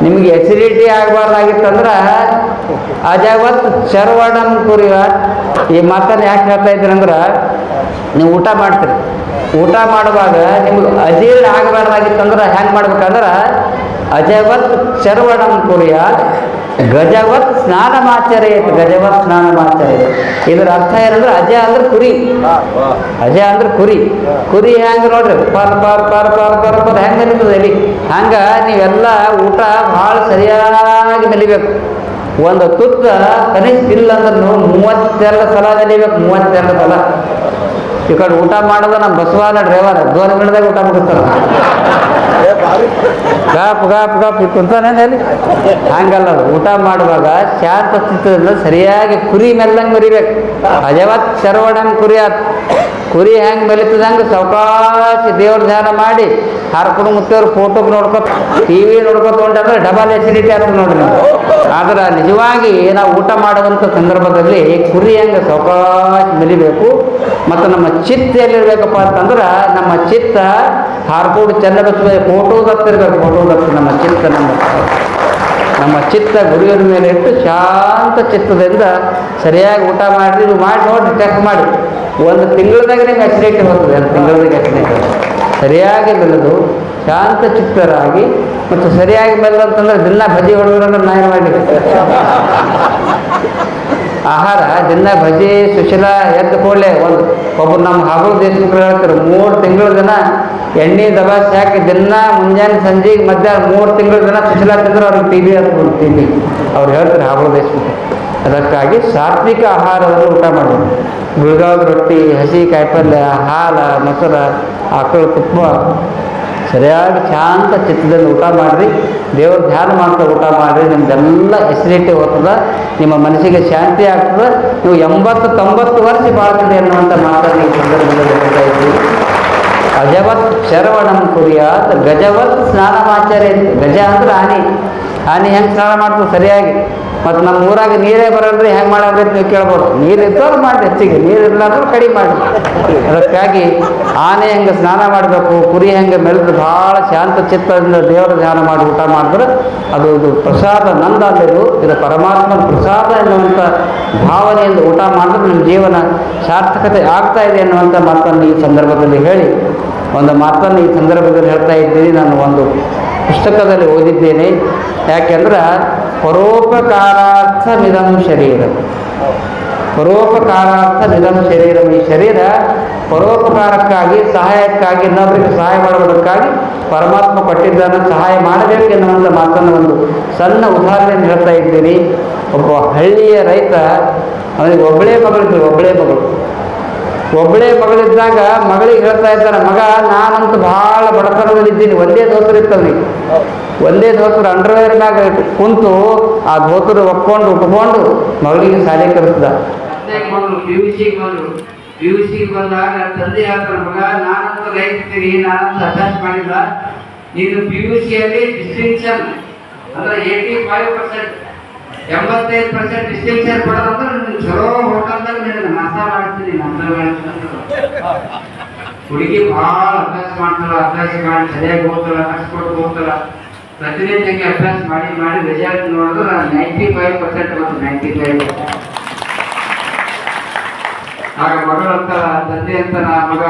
ನಿಮ್ಗೆ ಎಸಿಡಿಟಿ ಆಗಬಾರ್ದಾಗಿತ್ತಂದ್ರೆ ಅಜಾವತ್ ಚರ್ವಣಂ ಕುರಿಯ ಈ ಮಾತನ್ನು ಯಾಕೆ ಹೇಳ್ತಾ ಇದ್ದೀರಂದ್ರೆ ನೀವು ಊಟ ಮಾಡ್ತೀರಿ. ಊಟ ಮಾಡುವಾಗ ನಿಮ್ಗೆ ಅಜೀರ್ಣ ಆಗಬಾರ್ದಾಗಿತ್ತಂದ್ರೆ ಹೆಂಗೆ ಮಾಡ್ಬೇಕಂದ್ರೆ ಅಜಾವತ್ ಚರ್ವಣ ಕುರಿಯ ಗಜವತ್ ಸ್ನಾನ ಸ್ನಾನಮಾಚರೇತ್ ಗಜವತ್ ಸ್ನಾನಮಾಚರೇತ್ ಇದರ ಅರ್ಥ ಏನಂದ್ರೆ ಅಜ ಅಂದ್ರೆ ಕುರಿ. ಅಜ ಅಂದ್ರೆ ಕುರಿ. ಕುರಿ ಹ್ಯಾಂಗ ನೋಡ್ರಿ? ಪರ್ ಪರ್ ಪರ್ ಪರ್ ಪರ್ ಪರ್ ಹೆಂಗ ನಿಂತದ ಇಲ್ಲಿ ಹಂಗ ನೀವೆಲ್ಲ ಊಟ ಭಾಳ ಸರಿಯಾಗಿ ನಲಿಬೇಕು. ಒಂದು ತುತ್ತ ಕನಿಷ್ಠ ಇಲ್ಲ ಅಂದ್ರೆ ಮೂವತ್ತೆರಡು ಸಲ ನಲಿಬೇಕು, ಮೂವತ್ತೆರಡು ಸಲ. ಈ ಕಡೆ ಊಟ ಮಾಡೋದು ನಮ್ಮ ಬಸವಾನ ಡ್ರೈವರ್ ದೋನ್ ಮಿನಿಟ್ದಾಗ ಊಟ ಮುಗಿಸ್ತಾರ ಗಾಪ್ ಗಾಪ್ ಗಾಪ್ ಕುಂತಾನೆ ಅಲ್ಲಿ ಹಂಗಲ್ಲ ಅದು. ಊಟ ಮಾಡುವಾಗ ಶಾಂತ ಚಿತ್ತದಿಂದ ಸರಿಯಾಗಿ ಕುರಿ ಮೆಲ್ಲಂಗೆ ಮರಿಬೇಕು ಅಜವತ್ ಶರವಣಂ ಕುರಿ ಆತ್ ಕುರಿ ಹೆಂಗೆ ಮೆಲಿತದ ಹಂಗೆ ದೇವ್ರ ಧ್ಯಾನ ಮಾಡಿ ಹಾರ್ಕೊಂಡು ಮುತ್ತವ್ರ ಫೋಟೋಗೆ ನೋಡ್ಕೊತ ಟಿ ವಿ ನೋಡ್ಕೊತ ಹೊಂಟಂದ್ರೆ ಡಬಲ್ ಎಸಿಡಿಟಿ ಆಗ್ತದೆ ನೋಡ್ರಿ. ಆದ್ರೆ ನಿಜವಾಗಿ ನಾವು ಊಟ ಮಾಡುವಂಥ ಸಂದರ್ಭದಲ್ಲಿ ಕುರಿ ಹೆಂಗೆ ಸಾವಕಾಶ ಮೆಲಿಬೇಕು, ಮತ್ತು ನಮ್ಮ ಚಿತ್ತ ಎಲ್ಲಿರ್ಬೇಕಪ್ಪ ಅಂತಂದ್ರೆ ನಮ್ಮ ಚಿತ್ತ ಹಾರ್ಕೊಂಡು ಚೆನ್ನ ಫೋಟೋ ದತ್ತಿರ್ಬೇಕು ಫೋಟೋ ದತ್ತು ನಮ್ಮ ಚಿತ್ತ ನಮ್ಮ ನಮ್ಮ ಚಿತ್ತ ಗುರುವಿನ ಮೇಲೆ ಇಟ್ಟು ಶಾಂತ ಚಿತ್ತದಿಂದ ಸರಿಯಾಗಿ ಊಟ ಮಾಡಿ ನೀವು ಮಾಡಿ ನೋಡಿ ಟೆಸ್ಟ್ ಮಾಡಿ. ಒಂದು ತಿಂಗಳದಾಗ ನಿಮ್ಗೆ ಅಸಿಡಿಟಿ ಹೋಗ್ತದೆ, ಒಂದು ತಿಂಗಳದಾಗ ಅಸಿಡಿಟಿ ಸರಿಯಾಗಿ ಬೆಳೆದು ಶಾಂತ ಚಿತ್ತರಾಗಿ ಮತ್ತು ಸರಿಯಾಗಿ ಬೆಳೆದಂತಂದ್ರೆ ದಿನ ಭಜಿ ಹೊಡೆದ್ರಂದ್ರೆ ನಾನು ಏನು ಮಾಡಲಿ ಆಹಾರ, ದಿನ ಭಜಿ, ಸುಶೀಲ ಎದ್ದು ಕೂಡಲೇ ಒಂದು ಒಬ್ಬರು ನಮ್ಮ ಹಾಗು ದೇಶಕ್ಕೆ ಹೇಳ್ತಾರೆ ಮೂರು ತಿಂಗಳ ದಿನ ಎಣ್ಣೆ ದಬಾಸಿ ಹಾಕಿ ದಿನ ಮುಂಜಾನೆ ಸಂಜೆ ಮಧ್ಯಾಹ್ನ ಮೂರು ತಿಂಗಳ ದಿನ ಸುಶೀಲ ತಿಂದ್ರೆ ಅವ್ರಿಗೆ ಟಿ ಬಿ ಟಿ ಅವ್ರು ಹೇಳ್ತಾರೆ ಹಾವಳ ದೇಶಕ್ಕೆ ಅದಕ್ಕಾಗಿ ಸಾತ್ವಿಕ ಆಹಾರವನ್ನು ಊಟ ಮಾಡೋದು. ಗುಳ್ಗಾವ್ ರೊಟ್ಟಿ, ಹಸಿ ಕಾಯಿಪಲ್ಯ, ಹಾಲು, ಮೊಸರ, ಆಕಳು, ತುಪ್ಪ. ಸರಿಯಾಗಿ ಶಾಂತ ಚಿತ್ತದಲ್ಲಿ ಊಟ ಮಾಡಿರಿ. ದೇವ್ರ ಧ್ಯಾನ ಮಾಡ್ತಾ ಊಟ ಮಾಡಿರಿ. ನಿಮ್ದೆಲ್ಲ ಎಸಿಡಿಟಿ ಹೋಗ್ತದ. ನಿಮ್ಮ ಮನಸ್ಸಿಗೆ ಶಾಂತಿ ಆಗ್ತದೆ. ನೀವು ಎಂಬತ್ತು ತೊಂಬತ್ತು ವರ್ಷ ಬಾಳ್ತದೆ ಅನ್ನುವಂಥ ಮಾತನ್ನು ಈ ಸಂದರ್ಭದಲ್ಲಿ ಹೇಳ್ತಾ ಇದ್ವಿ. ಅಜವತ್ ಶರವಣಂ ಕುರಿಯಾತ್, ಗಜವತ್ ಸ್ನಾನಮಾಚಾರ್ಯ ಗಜ ಅಂದ್ರೆ ಆನೆ. ಆನೆ ಹೆಂಗೆ ಸ್ನಾನ ಮಾಡ್ತದೆ ಸರಿಯಾಗಿ? ಮತ್ತು ನಮ್ಮ ಊರಾಗ ನೀರೇ ಬರಲ್ರಿ, ಹೆಂಗೆ ಅಂತ ನೀವು ಕೇಳ್ಬೋದು. ನೀರು ಇದ್ದವ್ರು ಮಾಡಿ ಹೆಚ್ಚಿಗೆ, ನೀರು ಇಲ್ಲ ಅಂದ್ರೆ ಕಡಿಮೆ ಮಾಡಿ ಅದಕ್ಕಾಗಿ ಆನೆ ಹೆಂಗೆ ಸ್ನಾನ ಮಾಡಬೇಕು, ಕುರಿ ಹೆಂಗೆ ಮೆಳೆದು ಭಾಳ ಶಾಂತ ಚಿತ್ತದಿಂದ ದೇವರ ಧ್ಯಾನ ಮಾಡಿ ಊಟ ಮಾಡಿದ್ರೆ ಅದು ಇದು ಪ್ರಸಾದ ನಂದ ಅಲ್ಲಿದು ಇದು ಪರಮಾತ್ಮನ ಪ್ರಸಾದ ಎನ್ನುವಂಥ ಭಾವನೆಯಿಂದ ಊಟ ಮಾಡಿದ್ರೆ ನಮ್ಮ ಜೀವನ ಸಾರ್ಥಕತೆ ಆಗ್ತಾ ಇದೆ ಅನ್ನುವಂಥ ಮಾತನ್ನು ಈ ಸಂದರ್ಭದಲ್ಲಿ ಹೇಳಿ. ಒಂದು ಮಾತನ್ನು ಈ ಸಂದರ್ಭದಲ್ಲಿ ಹೇಳ್ತಾ ಇದ್ದೀನಿ. ನಾನು ಒಂದು ಪುಸ್ತಕದಲ್ಲಿ ಓದಿದ್ದೇನೆ. ಯಾಕೆಂದ್ರೆ ಪರೋಪಕಾರಾರ್ಥ ನಿಧಂ ಶರೀರ. ಪರೋಪಕಾರಾರ್ಥ ನಿಧಂ ಶರೀರ. ಈ ಶರೀರ ಪರೋಪಕಾರಕ್ಕಾಗಿ, ಸಹಾಯಕ್ಕಾಗಿ, ಇನ್ನೊಬ್ಬರಿಗೆ ಸಹಾಯ ಮಾಡುವುದಕ್ಕಾಗಿ ಪರಮಾತ್ಮ ಕೊಟ್ಟಿದ್ದಾನ ಸಹಾಯ ಮಾಡಬೇಕು ಎನ್ನುವಂಥ ಮಾತನ್ನು ಒಂದು ಸಣ್ಣ ಉದಾಹರಣೆಯನ್ನು ಹೇಳ್ತಾ ಇದ್ದೀನಿ. ಒಬ್ಬ ಹಳ್ಳಿಯ ರೈತ, ಅವನಿಗೆ ಒಬ್ಬಳೇ ಮಗಳು ಒಬ್ಬಳೇ ಮಗಳು. ಒಬ್ಬಳೇ ಮಗಳಿದ್ದಾಗ ಮಗಳಿಗೆ ಹೇಳ್ತಾ ಇದ್ದಾರೆ ಮಗ, ನಾನಂತೂ ಭಾಳ ಬಡತನದಲ್ಲಿದ್ದೀನಿ, ಒಂದೇ ದೋಸರು ಇರ್ತವನಿಗೆ ಒಂದೇ ದೋಸರು ಅಂಡರ್ವೇರ್ ಮ್ಯಾಗ ಕುಂತು ಆ ದೋಸರು ಒಪ್ಕೊಂಡು ಉಟ್ಕೊಂಡು ಮಗಳಿಗೆ ಶಾಲೆ ಕಲಿಸ್ದ ಪಿ ಯು ಸಿಗೆ ಬಂದ್ರು ಪಿ ಯು ಸಿಗೆ ಬಂದಾಗ ತಂದೆ ಹೇಳ್ತಾರೆ ಮಗ, ನಾನಂತ ರೈತೀನಿ ನಾನಂತೂ ಅಭ್ಯಾಸ ಮಾಡಿಲ್ಲ. ನೀನು ಪಿ ಯು ಸಿಯಲ್ಲಿ ಡಿಸ್ಟಿಂಕ್ಷನ್ ಅಂದ್ರೆ ಏಯ್ಟಿ ಫೈವ್ ಪರ್ಸೆಂಟ್ ಎಂಬತ್ತೈದು ಪರ್ಸೆಂಟ್ ಡಿಸ್ಟಿಂಕ್ಷನ್ ಚಲೋ ಹೋಟೆಲ್ದಾಗ ನಿನಗೆ ನಾಷ್ಟ ಮಾಡ್ತೀನಿ ನಾಷ್ಟ ಮಾಡ್ತೀನಿ ಅಂತ. ಹುಡುಗಿ ಭಾಳ ಅಭ್ಯಾಸ ಮಾಡ್ತಾರ ಅಭ್ಯಾಸ ಮಾಡಿ ಸರಿಯಾಗಿ ಹೋಗ್ತಾಳ ಕಷ್ಟಪಟ್ಟು ಹೋಗ್ತಾಳ. ಪ್ರತಿನಿತ್ಯಕ್ಕೆ ಅಭ್ಯಾಸ ಮಾಡಿ ಮಾಡಿ ರಿಸಲ್ಟ್ ನೋಡಿದ್ರೆ ನೈಂಟಿ ಫೈವ್ ಪರ್ಸೆಂಟ್ ಬಂತು ನೈಂಟಿ ಫೈವ್ ಆಗ ಮಗಳು ತಂದೆ ಅಂತಾನ ಮಗ,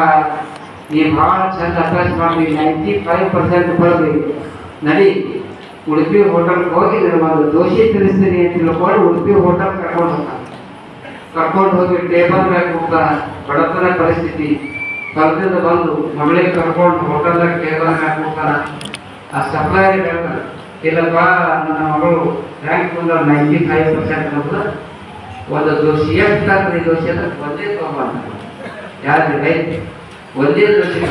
ನೀ ಭಾಳ ಚಂದ ಅಭ್ಯಾಸ ಮಾಡಿ ನೈಂಟಿ ಫೈವ್ ಪರ್ಸೆಂಟ್ ಬರೋದು ನಡಿ, ಉಡುಪಿ ಹೋಟೆಲ್ಗೆ ಹೋಗಿ ಒಂದು ದೋಷಿ ತಿನ್ನಿಸ್ತೀನಿ ಅಂತ ತಿಳ್ಕೊಂಡು ಉಡುಪಿ ಹೋಟೆಲ್ ಕರ್ಕೊಂಡು ಹೋಗ್ತಾನೆ. ಕರ್ಕೊಂಡು ಹೋಗಿ ಟೇಬಲ್ ಮ್ಯಾಗ ಹೋಗ್ತಾ ಬಡತನ ಪರಿಸ್ಥಿತಿ. ಕರ್ದಿಂದ ಬಂದು ಮಗಳಿಗೆ ಕರ್ಕೊಂಡು ಹೋಟೆಲ್ದಾಗ ಟೇಬಲ್ ಮ್ಯಾಗ ಹೋಗ್ತಾನ ಆ ಸಪ್ಲೈಯರ್ ಹೇಳ್ತಾರೆ ಇಲ್ಲಪ್ಪ, ನನ್ನ ಮಗಳು ರ್ಯಾಂಕ್ ಬಂದ ನೈಂಟಿ ಫೈವ್ ಪರ್ಸೆಂಟ್ ಅಂತ ಒಂದು ದೋಷಿ ಎಷ್ಟು ಆಗ್ತದೆ ದೋಷಿ ಅಂತ ಒಂದೇ ತಗೊಂಬಂದ ಯಾರು ರೈತ ಒಂದೇ ದೋಷಿ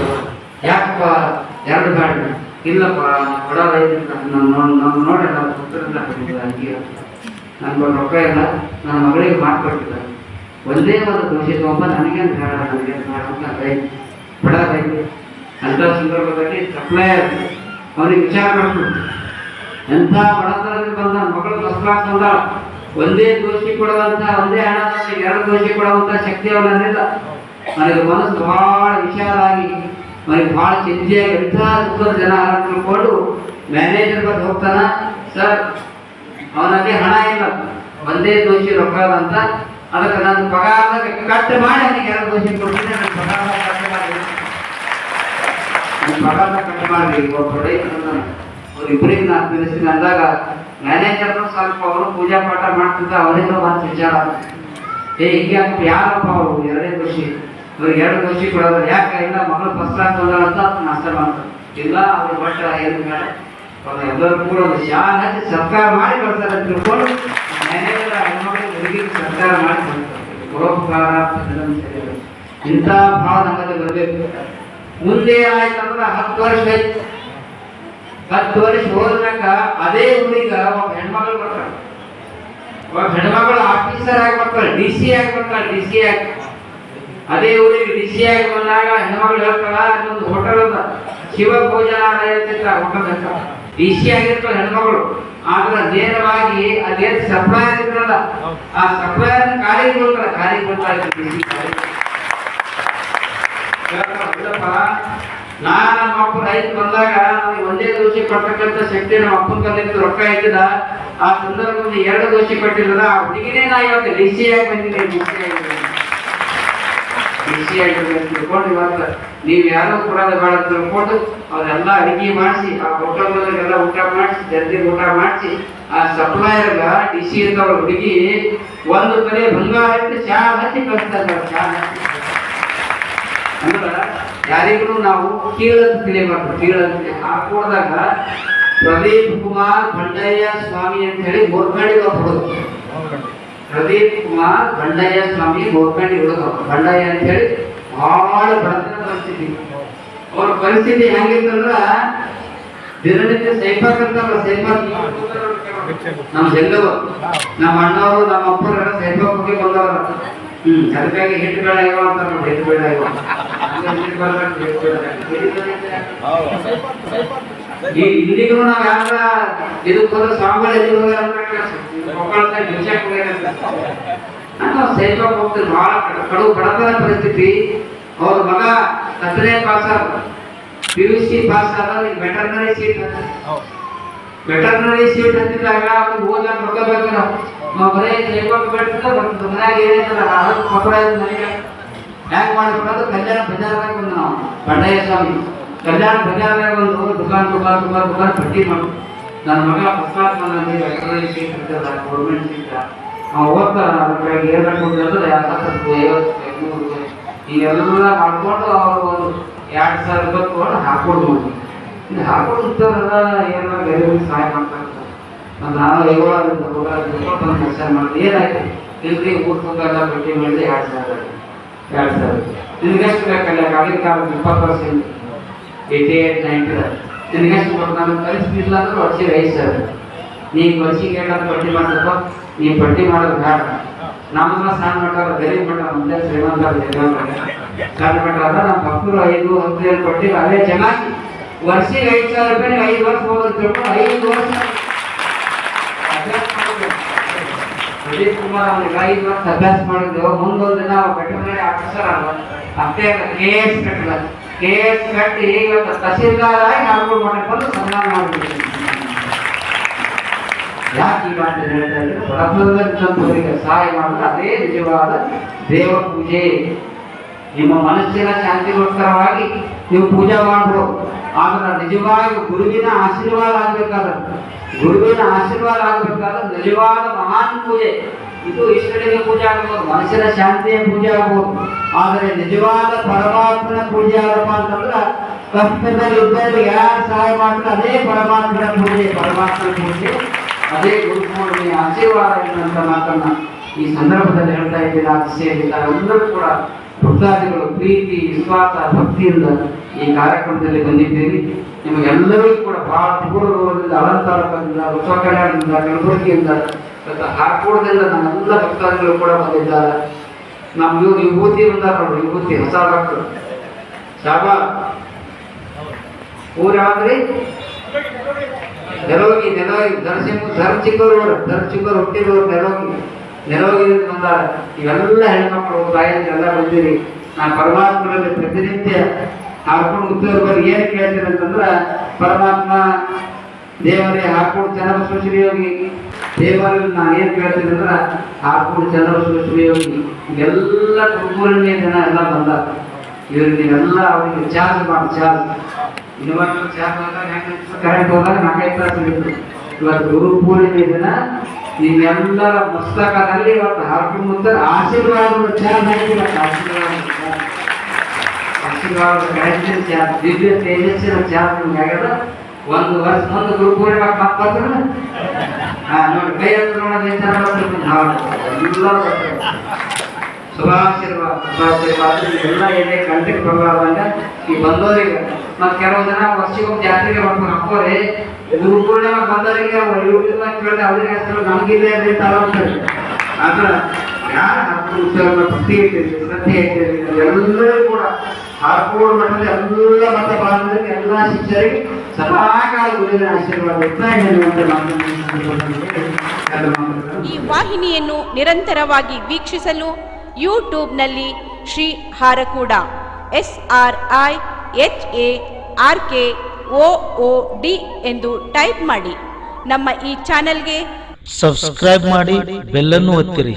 ಯಾಕಪ್ಪ? ಎರಡು ಬೇಡ ಇಲ್ಲಪ್ಪ, ಬಡ ರೈತ ನಾನು ನೋಡಿ ನಾನು ಪುತ್ರನ ನನ್ನ ರೊಕ್ಕ ಇಲ್ಲ. ನನ್ನ ಮಗಳಿಗೆ ಮಾಡ್ಕೊಟ್ಟಿಲ್ಲ ಒಂದೇ ಒಂದು ದೋಷಿ ತಗೊಂಬ ನನಗೆ ಬೇಡ ನನಗೆ ಬೇಡ ಅಂತ ಬಡ ರೈತ ಅಂತ ಸಂದರ್ಭದಲ್ಲಿ ಸಪ್ಲೈಯರ್ ಅವನಿಗೆ ವಿಚಾರ ಮಾಡ್ಕೊಂಡು. ಎಂಥ ಬಡತನದಲ್ಲಿ ಬಂದ ಮಗಳು ಕ್ಲಾಸ್ ಬಂದಾಳ ಒಂದೇ ದೋಷಿ ಕೊಡುವಂತ ಒಂದೇ ಹಣ ಎರಡು ದೋಷಿ ಕೊಡುವಂತ ಶಕ್ತಿ ಅವನಲ್ಲಿಲ್ಲ ನನಗೆ ಮನಸ್ಸು ಬಹಳ ವಿಶಾಲಾಗಿ ನನಗೆ ಬಹಳ ಚಿಂತೆಯಾಗಿ ಎಂಥ ದುಃಖದ ಜನ ತಿಳ್ಕೊಂಡು ಮ್ಯಾನೇಜರ್ ಬಂದು ಹೋಗ್ತಾನ? ಸರ್, ಅವನಲ್ಲಿ ಹಣ ಇಲ್ಲ. ಒಂದೇ ದೋಷಿ ರೊಕ್ಕ ಅಂತ ಅದಕ್ಕೆ ನನ್ನ ಪಗಾರದ ಕಟ್ ಮಾಡಿ ಅವನಿಗೆ ಎರಡು ದೋಷಿ ಕೊಡ್ತೀನಿ ನನ್ನ ಪಗಾರದ ಕಟ್ ಮಾಡಿ ನನ್ನ ಪಗಾರದಾಗ ಕಟ್ ಮಾಡಿ ಒಬ್ಬ ಇಬ್ಬರಿಗೆ ನಾನು ತಿಳಿಸ್ತೀನಿ ಅಂದಾಗ ಮ್ಯಾನೇಜರ್ನು ಸ್ವಲ್ಪ ಅವರು ಪೂಜಾ ಪಾಠ ಮಾಡ್ತಿದ್ದ, ಅವರಿಂದ ಮಾತು ವಿಚಾರ. ಏ, ಹಿಂಗೆ ಅಂತ ಯಾರಪ್ಪ ಅವರು ಎರಡೇ ದೋಷಿ? ಅವ್ರಿಗೆ ಎರಡು ದೋಷಿ ಕೊಡೋದು ಯಾಕೆ? ಇಲ್ಲ, ಮಗಳು ಫಸ್ಟ್ ಕ್ಲಾಸ್ ಬಂದಾಳ ಅಂತ ನಾಷ್ಟ ಮಾಡ್ತಾರೆ ಇಲ್ಲ, ಅವ್ರ ಬಟ್ಟ ಏನು ಮೇಲೆ ಅವ್ರು ಎಲ್ಲರೂ ಕೂಡ ಶಾಲೆ ಸರ್ಕಾರ ಮಾಡಿ ಬರ್ತಾರೆ ತಿಳ್ಕೊಂಡು ಮ್ಯಾನೇಜರ್ ಹೆಣ್ಮಕ್ಳು ಹುಡುಗಿಗೆ ಸರ್ಕಾರ ಮಾಡಿ ಇಂಥ ಭಾವ ನಮ್ಮಲ್ಲಿ ಬರಬೇಕು. ಮುಂದೆ ಆಯ್ತಂದ್ರೆ ಹತ್ತು ವರ್ಷ ಆಯ್ತು. ಹತ್ತು ವರ್ಷ ಹೋದ್ಮ್ಯಾಗ ಅದೇ ಊರಿಗ ಒಬ್ಬ ಹೆಣ್ಮಗಳು ಬರ್ತಾಳೆ. ಒಬ್ಬ ಹೆಣ್ಮಗಳು ಆಫೀಸರ್ ಆಗಿ ಬರ್ತಾರೆ ಡಿ ಸಿ ಆಗಿ ಬರ್ತಾಳೆ. ಡಿ ಸಿ ಆಗಿ. ಅದೇ ಊರಿಗೆ ಡಿ ಸಿ ಆಗಿ ಬಂದಾಗ ಹೆಣ್ಮಗಳು ಹೇಳ್ತಾಳ ಒಂದು ಹೋಟೆಲ್ ಅದ. ಶಿವ ಭೋಜನಾಲಯ ಅಂತ ಹೋಟೆಲ್ ಡಿ ಸಿ ಆಗಿರ್ತಾಳೆ ಹೆಣ್ಮಗಳು. ಆದ್ರೆ ನೇರವಾಗಿ ಅಲ್ಲಿ ಏನ್ ಸಪ್ಲೈ ಇದ್ರಲ್ಲ ಆ ಸಪ್ಲೈ ಕಾಲಿಗೆ ಬೀಳ್ತಾಳೆ ಕಾಲಿಗೆ ಬೀಳ್ತಾ ಇತ್ತು ಡಿ ಸಿ ಕಾಲಿಗೆ ಹೇಳ್ತಾಳೆ, "ಇಲ್ಲಪ್ಪ, ನಾ ನಮ್ಮ ಅಪ್ಪ ರೈತ ಬಂದಾಗ ನನಗೆ ಒಂದೇ ದೋಷಿ ಕೊಡ್ತಕ್ಕಂಥ ಶಕ್ತಿ ನಮ್ಮ ಅಪ್ಪನ ಕಲ್ಲಿಂದ ರೊಕ್ಕ ಇದ್ದಿದ ಆ ಸಂದರ್ಭದಲ್ಲಿ ಎರಡು ದೋಷಿ ಕೊಟ್ಟಿಲ್ಲ ಆ ಹುಡುಗಿನೇ ನಾ ಇವತ್ತು ಡಿಸಿಯಾಗಿ ಬಂದಿದ್ದೆ ಡಿಸಿಯಾಗಿ ಬಿಸಿಯಾಗಿ ತಿಳ್ಕೊಂಡು ಇವತ್ತು ನೀವು ಯಾರೋ ಕೊಡೋದು ಬೇಡ ತಿಳ್ಕೊಂಡು ಅವರೆಲ್ಲ ಅಡಿಗೆ ಮಾಡಿಸಿ, ಆ ಹೋಟೆಲ್ನವ್ರಿಗೆಲ್ಲ ಊಟ ಮಾಡಿಸಿ ಜಲ್ದಿ ಊಟ ಮಾಡಿಸಿ, ಆ ಸಪ್ಲೈಯರ್ಗ ಡಿಸಿ ಇದ್ದವ್ರ ಹುಡುಗಿ ಒಂದು ಕಡೆ ಬಂಗಾರಕ್ಕೆ ಇಟ್ಟು ಚಹಾ ಹಚ್ಚಿ ಕಳಿಸ್ತಾ ಚಹಾ ಹಚ್ಚಿ. ಅಂದ್ರ ಯಾರಿಗೂ ನಾವು ಕೀಳಂತ ತಿಳಿಬಾರ್ದು, ಕೀಳಂತ ಹಾಕೋದಾಗ ಪ್ರದೀಪ್ ಕುಮಾರ್ ಬಂಡಯ್ಯ ಸ್ವಾಮಿ ಅಂತ ಹೇಳಿ ಗೋರ್ಕಂಡಿಗೆ ಒಬ್ಬರು ಪ್ರದೀಪ್ ಕುಮಾರ್ ಬಂಡಯ್ಯ ಸ್ವಾಮಿ ಗೋರ್ಕಂಡಿ ಹುಡುಗ. ಬಂಡಯ್ಯ ಅಂತ ಹೇಳಿ ಬಹಳ ಬಡತನ ಪರಿಸ್ಥಿತಿ. ಅವ್ರ ಪರಿಸ್ಥಿತಿ ಹೆಂಗಿತ್ತಂದ್ರ ದಿನನಿತ್ಯ ಸೈಫರ್ ಅಂತಾರ ಸೈಫರ್ ನಮ್ಮ ಜಂಗವ ನಮ್ಮ ಅಣ್ಣವರು ನಮ್ಮ ಅಪ್ಪರೆಲ್ಲ ಸೈಫರ್ ಹೋಗಿ ಬಂದವರ ಹ್ಮ್ ಅದಕ್ಕಾಗಿ ಹಿಟ್ಟು ಬೇಡ ಇವ. ಅಂತಾರ ನಮ್ಗೆ ಹಿಟ್ಟು ಬೇಡ ಇವ ಹಿಟ್ಟು ಬೇಡ. ಈ ಇಂದಿಗೂ ನಾವು ಯಾರ ಇದಕ್ಕೆ ಹೋದ್ರೆ ಸ್ವಾಮಿಗಳು ಎಲ್ಲಿ ಹೋಗ್ಯಾರ ಅಂತ ಮಕ್ಕಳ ಭಿಕ್ಷಾಕ್ ಹೋಗ್ಯಾರ ನಾನು ಬಹಳ ಕಡು ಬಡತನ ಪರಿಸ್ಥಿತಿ. ಅವ್ರ ಮಗ ಹತ್ತನೇ ಪಾಸ್ ಆದ. ಪಿ ಯು ಸಿ ಪಾಸ್ ಆದ ವೆಟರ್ನರಿ ಸೀಟ್ ವೆಟರ್ನರಿ ಸೀಟ್ ಹತ್ತಿದಾಗ ಅವ್ನು ಹೋದಾಗ ರೊಕ್ಕ ಬೇಕು ನಾವು ಬರೀ ಸೈಫಾಕ್ ಬಿಡ್ತಿದ್ದ ಬರ್ತದೆ ಮನ್ಯಾಗ ಏನಿಲ್ಲ ಅದಕ್ಕೆ ಮಕ್ಕಳ ಮನೆಗೆ. ಹ್ಯಾಂಗ್ ಮಾಡ್ಬಿಡೋದು ಕಲ್ಯಾಣ ಬಜಾರ್ದಾಗ ನಾವು. ಬಂಡಯ್ಯ ಸ್ವಾಮಿ. ಕಲ್ಯಾಣ ಬಜಾರ್ದಾಗ ಒಂದು ದುಕಾನ್ ದುಕಾನ್ ದುಕಾನ್ ದುಕಾನ್ ಪಟ್ಟಿ ಮಾಡು. ನನ್ನ ಮಗ ಪುಸ್ತಕ ನನಗೆ ಸೀಟ್ ಇರ್ತದ ಗೌರ್ಮೆಂಟ್ ಸೀಟ್ ನಾವು ಓದ್ತಾರ ಅದಕ್ಕಾಗಿ ಏನ್ ಅಂದ್ರೆ ಐವತ್ತು ಐನೂರು ಇವೆಲ್ಲ ಮಾಡ್ಕೊಂಡು ಅವರು ಎರಡು ಸಾವಿರ ರೂಪಾಯಿ ತೊಗೊಂಡು ಹಾಕೊಂಡು ಮಾಡಿ ಇದು ಹಾಕೊಂಡಿರ್ತಾರಲ್ಲ ಏನೋ ಗರೀಬ್ ಸಹಾಯ ಮಾಡ್ತಾರೆ ನಾನು ಐವತ್ತು ಹೋಗೋದು ಕೆಲಸ ಮಾಡಿದೆ. ಏನಾಯ್ತು? ಇಲ್ರಿ ಎಲ್ಲ ಭೇಟಿ ಮಾಡಿದೆ, ಎರಡು ಸಾವಿರ ಎರಡು ಸಾವಿರ ನಿನ್ಗೆಷ್ಟು ಬೇಕಲ್ಲ ಆಗಿನ ಕಾಲಕ್ಕೆ ಇಪ್ಪತ್ತು ಪರ್ಸೆಂಟ್ ಏಯ್ಟಿ ಏಟ್ ನೈಂಟಿ ನಿನ್ಗೆಷ್ಟು ನಮಗೆ ಕಲಿಸ್ತಿಲ್ಲ ಅಂದ್ರೆ ವರ್ಷ ಐದು ಸಾವಿರ ನೀನು ವರ್ಷಿಗೆ ಏನಾದ್ರು ಪಟ್ಟಿ ಮಾಡ್ತಪ್ಪ ನೀನು ಪಟ್ಟಿ ಮಾಡೋದು ಬೇಡ. ನಮ್ಮ ಸಣ್ಣ ಮಟ್ಟ ಗರೀಬ್ ಮಟ್ಟ ಮುಂದೆ ಶ್ರೀಮಂತ ಸಣ್ಣ ಮಟ್ಟ ಅದ ನಮ್ಮ ಭಕ್ತರು ಐದು, ಹತ್ತು ಏನು ಕೊಟ್ಟಿಲ್ಲ ಅದೇ ಚೆನ್ನಾಗಿ ವರ್ಷಿಗೆ ಐದು ಸಾವಿರ ರೂಪಾಯಿ ಐದು ವರ್ಷ ಹೋಗೋದು ಐದು ವರ್ಷ. ಮಾಡ್ಬೇಕು. ಕುಮಾರ್ ಅವನಿಗೆ ಐದು ವರ್ಷ ಅಭ್ಯಾಸ ಮಾಡಿದ್ರು ಮುಂದೊಂದು ದಿನ ಅವ ವೆಟರ್ನರಿ ಆಫೀಸರ್ ಅಲ್ಲ ಅಷ್ಟೇ ಕೆ ಎಸ್ ಕಟ್ಟಲ ಕೆ ಕಟ್ಟಿ ಇವತ್ತು ತಹಸೀಲ್ದಾರ್ ಆಗಿ ನಾಲ್ಕು ಮಠಕ್ಕೆ ಬಂದು ಸನ್ಮಾನ ಮಾಡಿಬಿಟ್ಟಿದ್ದೀನಿ ಯಾಕೆ ಈ ಮಾತು ಹೇಳ್ತಾ ಇದ್ದಾರೆ ಸಹಾಯ ಮಾಡಿದ್ರೆ ಅದೇ ನಿಜವಾದ ದೇವ ಪೂಜೆ. ನಿಮ್ಮ ಮನಸ್ಸಿನ ಶಾಂತಿಗೋಸ್ಕರವಾಗಿ ನೀವು ಪೂಜೆ ಮಾಡಬಹುದು ಆದ್ರೆ ನಿಜವಾಗಿ ಗುರುವಿನ ಆಶೀರ್ವಾದ ಆಗ್ಬೇಕಾದ್ರೆ ಗುರುವಿನ ಆಶೀರ್ವಾದ ಆಗಬೇಕಾದ್ರೆ ನಿಜವಾದ ಮಹಾನ್ ಪೂಜೆ. ಇದು ಈಶ್ವರಿಗೆ ಪೂಜೆ ಆಗಬಹುದು ಮನಸ್ಸಿನ ಶಾಂತಿಯ ಪೂಜೆ ಆಗಬಹುದು ಆದರೆ ನಿಜವಾದ ಪರಮಾತ್ಮನ ಪೂಜೆ ಆಗಪ್ಪ ಅಂತಂದ್ರೆ ಕಷ್ಟದಲ್ಲಿ ಇದ್ದಲ್ಲಿ ಯಾರು ಸಹಾಯ ಮಾಡ್ತಾರೆ ಅದೇ ಪರಮಾತ್ಮನ ಪೂಜೆ ಪರಮಾತ್ಮನ ಪೂಜೆ. ಅದೇ ಗುರುಪೂರ್ಣಿ ಆಶೀರ್ವಾದ ಎನ್ನುವಂತ ಮಾತನ್ನ ಈ ಸಂದರ್ಭದಲ್ಲಿ ಹೇಳ್ತಾ ಇದ್ದೀನಿ ಸೇರಿದ್ದಾರೆ ಎಲ್ಲರೂ ಕೂಡ ಭಕ್ತಾದಿಗಳು, ಪ್ರೀತಿ, ವಿಶ್ವಾಸ, ಭಕ್ತಿಯಿಂದ ಈ ಕಾರ್ಯಕ್ರಮದಲ್ಲಿ ಬಂದಿದ್ದೀರಿ. ನಿಮಗೆಲ್ಲರಿಗೂ ಕೂಡ ದೂರದಿಂದ ಅಲಂಕಾರದಿಂದ ಬಸವ ಕಲ್ಯಾಣದಿಂದ ಕಲಬುರಗಿಯಿಂದ ಮತ್ತು ಹಾರ್ಕೋಡದಿಂದ ನಮ್ಮೆಲ್ಲ ಭಕ್ತಾದಿಗಳು ಕೂಡ ಬಂದಿದ್ದಾರೆ. ನಮ್ಮ ಇವ್ರು ವಿಭೂತಿ ಬಂದಾರ ನೋಡ್ರಿ ವಿಭೂತಿ ಹೊಸ ಭಕ್ತರು. ಶಾಬಾ ಊರು ಯಾವ್ದ್ರಿ ನೆಲೋಗಿ ನೆಲೋಗಿ ಧರ್ಸಿಂಗ್ ಧರ್ಚಿಕ್ಕವರು ಧರ್ಚಿಕ್ಕವರು ಹುಟ್ಟಿದವರು ನೆಲೋಗಿ. ನೆಲೋಗಿ ಬಂದಾರ. ಇವೆಲ್ಲ ಹೆಣ್ಮಕ್ಳು ಎಲ್ಲ ಬಂದಿರಿ. ನಾನು ಪರಮಾತ್ಮರಲ್ಲಿ ಪ್ರತಿನಿತ್ಯ ಹಾಡ್ಕೊಂಡು ಹುಟ್ಟಿದವ್ರ ಬಗ್ಗೆ ಏನ್ ಕೇಳ್ತೀನಿ ಅಂತಂದ್ರ ಪರಮಾತ್ಮ ದೇವರೇ ಹಾಕೊಂಡು ಚನ್ನಬಸವ ಶ್ರೀ ಯೋಗಿ ದೇವರಲ್ಲಿ ನಾನು ಏನ್ ಕೇಳ್ತೀನಿ ಅಂದ್ರ ಹಾಕೊಂಡು ಚನ್ನಬಸವ ಎಲ್ಲ ತುಮಕೂರಿನ ಜನ ಎಲ್ಲ ಬಂದ ಇವ್ರಿಗೆ ನೀವೆಲ್ಲ ಅವ್ರಿಗೆ ಚಾರ್ಜ್ ಮಾಡಿ ಚಾರ್ಜ್ ಇನ್ವರ್ಟರ್ ಚಾರ್ಜ್ ಕರೆಂಟ್ ಹೋದಾಗ ನಾಲ್ಕೈದು ತಾಸು ಇತ್ತು ಇವತ್ತು ಗುರು ಪೂರ್ಣಿಮೆ ದಿನ ನೀವೆಲ್ಲರ ಪುಸ್ತಕದಲ್ಲಿ ಇವತ್ತು ಹಾರ್ಕೊಂಡು ಮುಂದೆ ಆಶೀರ್ವಾದ ಆಶೀರ್ವಾದ charge. ಆಶೀರ್ವಾದ ಕರೆಂಟಿನ ಚಾರ್ಜ್ ದಿವ್ಯ ತೇಜಸ್ಸಿನ ಚಾರ್ಜ್ ನಿಮ್ಗೆ ಒಂದು ವರ್ಷ, ಒಂದು ಗುರು ಪೂರ್ಣಿಮಾ ಬಂದ್ರೆ ನೋಡಿ, ಕೈ ಅಂದ್ರೆ ನೋಡೋದು ವಿಚಾರ. ಶುಭಾಶೀರ್ವಾದ ಶುಭಾಶೀರ್ವಾದ. ಎಲ್ಲ ಏನೇ ಕಂಟೆಕ್ಟ್ ಬರಬಾರ್ದಂಗ ಈ ಬಂದವರಿಗೆ. ಮತ್ತೆ ಕೆಲವು ಜನ ವರ್ಷಕ್ಕೊಮ್ಮೆ ಜಾತ್ರೆಗೆ ಬರ್ತಾರೆ. ಅಪ್ಪರೇ ಗುರು ಪೂರ್ಣಿಮಾ ಬಂದವರಿಗೆ ಯೂಟ್ಯೂಬ್ ಕೇಳಿದ್ರೆ ಅವ್ರಿಗೆ ಹೆಸರು ನಮಗಿಲ್ಲೇ ಅಂತ ಅಂತಾರೆ ಆದ್ರೆ ಯಾರು ಹಾಕೊಂಡು ಭಕ್ತಿ ಪ್ರತಿ ಇಟ್ಟಿರಿ ಎಲ್ಲರೂ ಕೂಡ ಹಾರ್ಕೋಡ್ ಮಠದಲ್ಲಿ ಎಲ್ಲ ಮತ ಬಾಂಧವರಿಗೆ ಎಲ್ಲ ಶಿಕ್ಷಕರಿಗೆ ಸದಾಕಾಲ ಗುರುವಿನ ಆಶೀರ್ವಾದ ಈ ವಾಹಿನಿಯನ್ನು ನಿರಂತರವಾಗಿ ವೀಕ್ಷಿಸಲು ಯೂಟ್ಯೂಬ್ನಲ್ಲಿ Shri Harakuda S R I H A R K O O D ಎಂದು ಟೈಪ್ ಮಾಡಿ. ನಮ್ಮ ಈ ಚಾನೆಲ್ಗೆ ಸಬ್ಸ್ಕ್ರೈಬ್ ಮಾಡಿ ಬೆಲ್ಲನ್ನು ಒತ್ತಿರಿ.